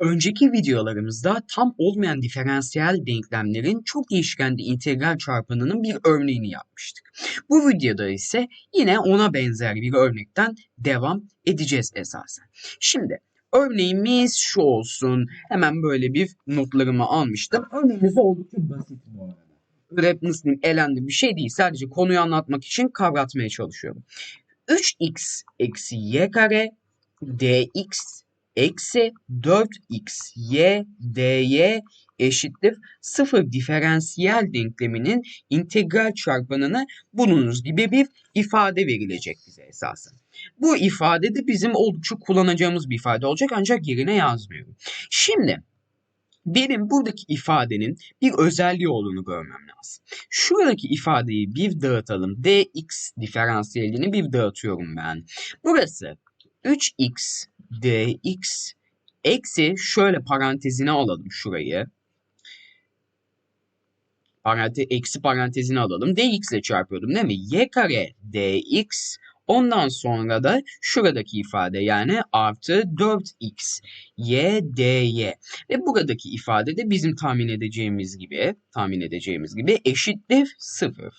Önceki videolarımızda tam olmayan diferansiyel denklemlerin çok değişkenli integral çarpanının bir örneğini yapmıştık. Bu videoda ise yine ona benzer bir örnekten devam edeceğiz esasen. Şimdi örneğimiz şu olsun. Hemen böyle bir notlarımı almıştım. Örneğimiz oldukça basit bu arada. Nasıl diyeyim elendi bir şey değil. Sadece konuyu anlatmak için kavratmaya çalışıyorum. 3x eksi y kare dx eksi 4x y dy eşittir 0 diferansiyel denkleminin integral çarpanını bulunuz gibi bir ifade verilecek bize esasen. Bu ifade de bizim oldukça kullanacağımız bir ifade olacak ancak yerine yazmıyorum. Şimdi benim buradaki ifadenin bir özelliği olduğunu görmem lazım. Şuradaki ifadeyi bir dağıtalım. dx diferansiyelini bir dağıtıyorum ben. Burası 3x dx eksi şöyle parantezine alalım şurayı. Parante, eksi parantezine alalım. dx ile çarpıyordum değil mi? y kare dx Ondan sonra da şuradaki ifade yani artı 4x y dy ve buradaki ifade de bizim tahmin edeceğimiz gibi tahmin edeceğimiz gibi eşittir 0.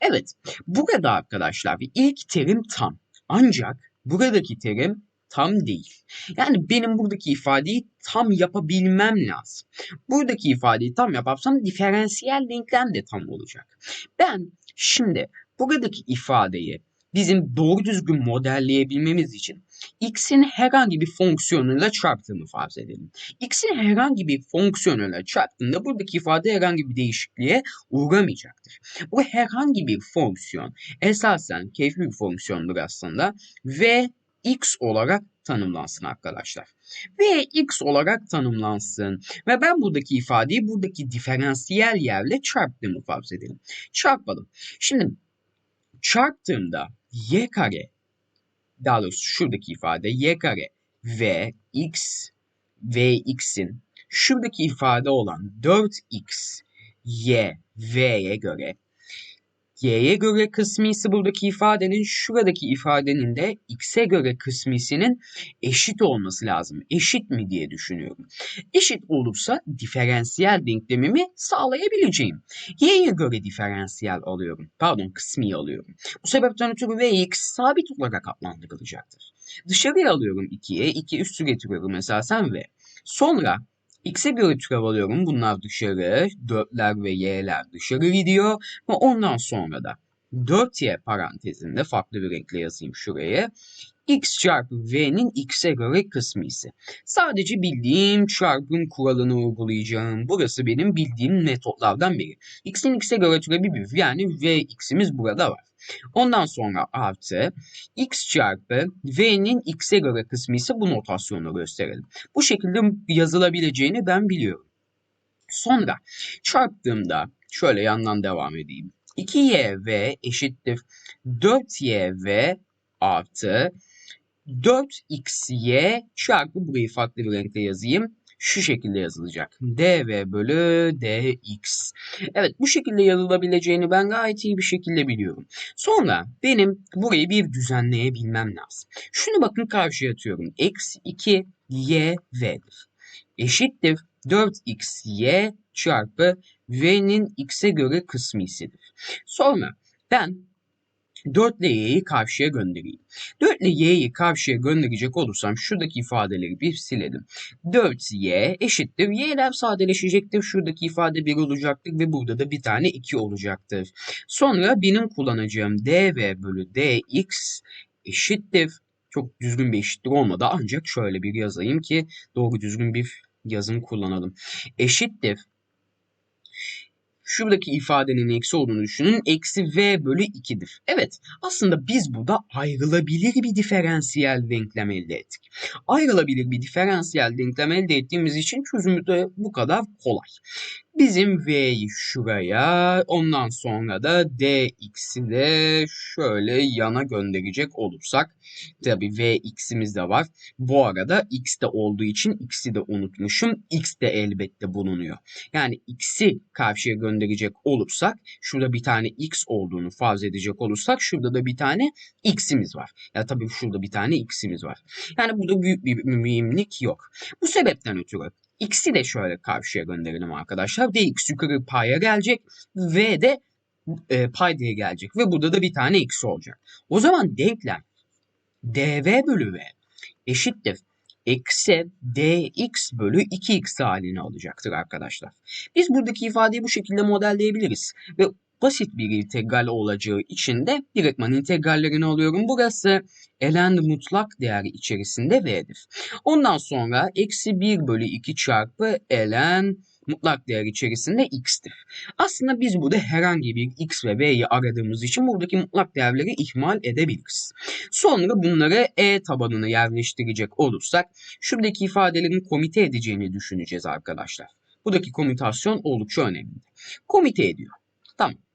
Evet burada arkadaşlar ilk terim tam ancak buradaki terim tam değil. Yani benim buradaki ifadeyi tam yapabilmem lazım. Buradaki ifadeyi tam yaparsam diferansiyel denklem de tam olacak. Ben şimdi buradaki ifadeyi bizim doğru düzgün modelleyebilmemiz için x'in herhangi bir fonksiyonuyla çarptığımı farz edelim. x'in herhangi bir fonksiyonuyla çarptığında buradaki ifade herhangi bir değişikliğe uğramayacaktır. Bu herhangi bir fonksiyon esasen keyfi bir fonksiyondur aslında ve x olarak tanımlansın arkadaşlar. Ve x olarak tanımlansın. Ve ben buradaki ifadeyi buradaki diferansiyel yerle çarptığımı farz edelim. Çarpalım. Şimdi çarptığımda y kare daha doğrusu şuradaki ifade y kare ve x ve x'in şuradaki ifade olan 4x y v'ye göre y'ye göre kısmisi buradaki ifadenin şuradaki ifadenin de x'e göre kısmisinin eşit olması lazım. Eşit mi diye düşünüyorum. Eşit olursa diferansiyel denklemimi sağlayabileceğim. y'ye göre diferansiyel alıyorum. Pardon kısmi alıyorum. Bu sebepten ötürü vx sabit olarak adlandırılacaktır. Dışarıya alıyorum 2'ye. 2 üstü getiriyorum esasen ve sonra X'e göre türev alıyorum. Bunlar dışarı. 4'ler ve y'ler dışarı gidiyor. Ve ondan sonra da 4y parantezinde farklı bir renkle yazayım şuraya. X çarpı v'nin x'e göre kısmı ise. Sadece bildiğim çarpım kuralını uygulayacağım. Burası benim bildiğim metotlardan biri. x'in x'e göre türevi bir yani v x'imiz burada var. Ondan sonra artı x çarpı v'nin x'e göre kısmı ise bu notasyonla gösterelim. Bu şekilde yazılabileceğini ben biliyorum. Sonra çarptığımda şöyle yandan devam edeyim. 2yv eşittir 4yv artı 4xy çarpı burayı farklı bir renkte yazayım şu şekilde yazılacak. dv bölü dx. Evet bu şekilde yazılabileceğini ben gayet iyi bir şekilde biliyorum. Sonra benim burayı bir düzenleyebilmem lazım. Şunu bakın karşıya atıyorum. x 2 y v'dir. Eşittir 4xy çarpı v'nin x'e göre kısmisidir. Sonra ben 4 ile y'yi karşıya göndereyim. 4 ile y'yi karşıya gönderecek olursam şuradaki ifadeleri bir silelim. 4y eşittir. y'ler sadeleşecektir. Şuradaki ifade 1 olacaktır ve burada da bir tane 2 olacaktır. Sonra benim kullanacağım dv bölü dx eşittir. Çok düzgün bir eşittir olmadı ancak şöyle bir yazayım ki doğru düzgün bir yazım kullanalım. Eşittir şuradaki ifadenin eksi olduğunu düşünün. Eksi v bölü 2'dir. Evet aslında biz burada ayrılabilir bir diferansiyel denklem elde ettik. Ayrılabilir bir diferansiyel denklem elde ettiğimiz için çözümü de bu kadar kolay. Bizim V'yi şuraya ondan sonra da Dx'i de şöyle yana gönderecek olursak. Tabi Vx'imiz de var. Bu arada X de olduğu için X'i de unutmuşum. X de elbette bulunuyor. Yani X'i karşıya gönderecek olursak şurada bir tane X olduğunu farz edecek olursak şurada da bir tane X'imiz var. Ya tabii şurada bir tane X'imiz var. Yani burada büyük bir mühimlik yok. Bu sebepten ötürü x'i de şöyle karşıya gönderelim arkadaşlar. dx yukarı paya gelecek. v de e, paydaya gelecek. Ve burada da bir tane x olacak. O zaman denklem dv bölü v eşittir. Eksi dx bölü 2x halini alacaktır arkadaşlar. Biz buradaki ifadeyi bu şekilde modelleyebiliriz. Ve basit bir integral olacağı için de direktman integrallerini alıyorum. Burası ln mutlak değeri içerisinde v'dir. Ondan sonra eksi 1 bölü 2 çarpı ln mutlak değer içerisinde x'tir. Aslında biz burada herhangi bir x ve v'yi aradığımız için buradaki mutlak değerleri ihmal edebiliriz. Sonra bunları e tabanına yerleştirecek olursak şuradaki ifadelerin komite edeceğini düşüneceğiz arkadaşlar. Buradaki komutasyon oldukça önemli. Komite ediyor. Tamam.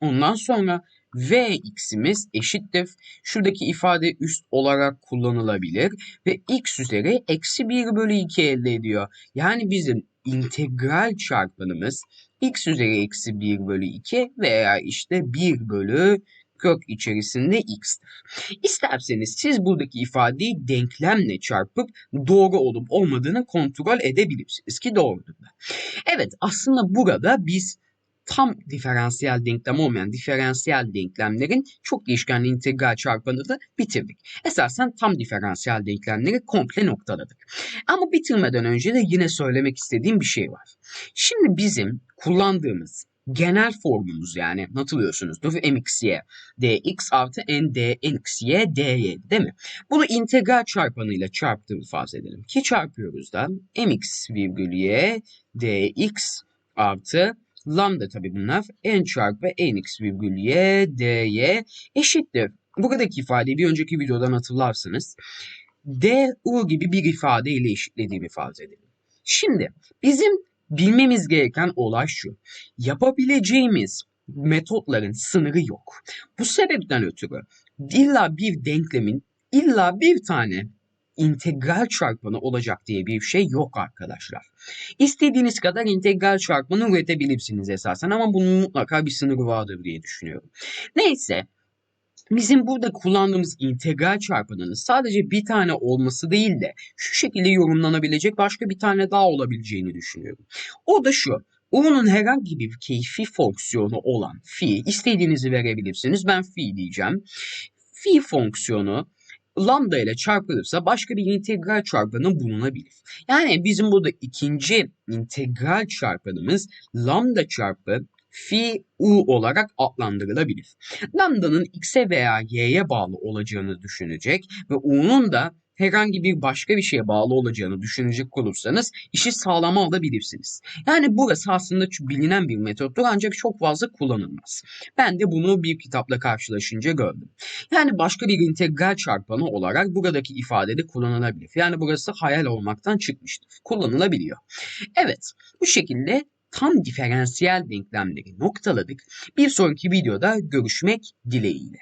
Ondan sonra Vx'imiz eşittir. Şuradaki ifade üst olarak kullanılabilir. Ve x üzeri eksi 1 bölü 2 elde ediyor. Yani bizim integral çarpanımız x üzeri eksi 1 bölü 2 veya işte 1 bölü kök içerisinde x'tir. İsterseniz siz buradaki ifadeyi denklemle çarpıp doğru olup olmadığını kontrol edebilirsiniz ki doğrudur. Evet aslında burada biz tam diferansiyel denklem olmayan diferansiyel denklemlerin çok değişkenli integral çarpanını da bitirdik. Esasen tam diferansiyel denklemleri komple noktaladık. Ama bitirmeden önce de yine söylemek istediğim bir şey var. Şimdi bizim kullandığımız genel formumuz yani hatırlıyorsunuzdur mxy dx artı n dnxy dy değil mi? Bunu integral çarpanıyla çarptığımı farz edelim. Ki çarpıyoruz da mx virgül y dx artı Lambda tabi bunlar. n çarpı nx virgül y dy eşittir. Buradaki ifadeyi bir önceki videodan hatırlarsınız. d u gibi bir ifade ile eşitlediğimi farz edelim. Şimdi bizim bilmemiz gereken olay şu. Yapabileceğimiz metotların sınırı yok. Bu sebepten ötürü illa bir denklemin illa bir tane integral çarpanı olacak diye bir şey yok arkadaşlar. İstediğiniz kadar integral çarpanı üretebilirsiniz esasen ama bunun mutlaka bir sınırı vardır diye düşünüyorum. Neyse Bizim burada kullandığımız integral çarpanının sadece bir tane olması değil de şu şekilde yorumlanabilecek başka bir tane daha olabileceğini düşünüyorum. O da şu. U'nun herhangi bir keyfi fonksiyonu olan fi, istediğinizi verebilirsiniz. Ben fi diyeceğim. Fi fonksiyonu lambda ile çarpılırsa başka bir integral çarpanı bulunabilir. Yani bizim burada ikinci integral çarpanımız lambda çarpı phi u olarak adlandırılabilir. Lambda'nın x'e veya y'ye bağlı olacağını düşünecek ve u'nun da herhangi bir başka bir şeye bağlı olacağını düşünecek olursanız işi sağlama alabilirsiniz. Yani burası aslında bilinen bir metottur ancak çok fazla kullanılmaz. Ben de bunu bir kitapla karşılaşınca gördüm. Yani başka bir integral çarpanı olarak buradaki ifadede kullanılabilir. Yani burası hayal olmaktan çıkmıştır. Kullanılabiliyor. Evet bu şekilde tam diferansiyel denklemleri noktaladık. Bir sonraki videoda görüşmek dileğiyle.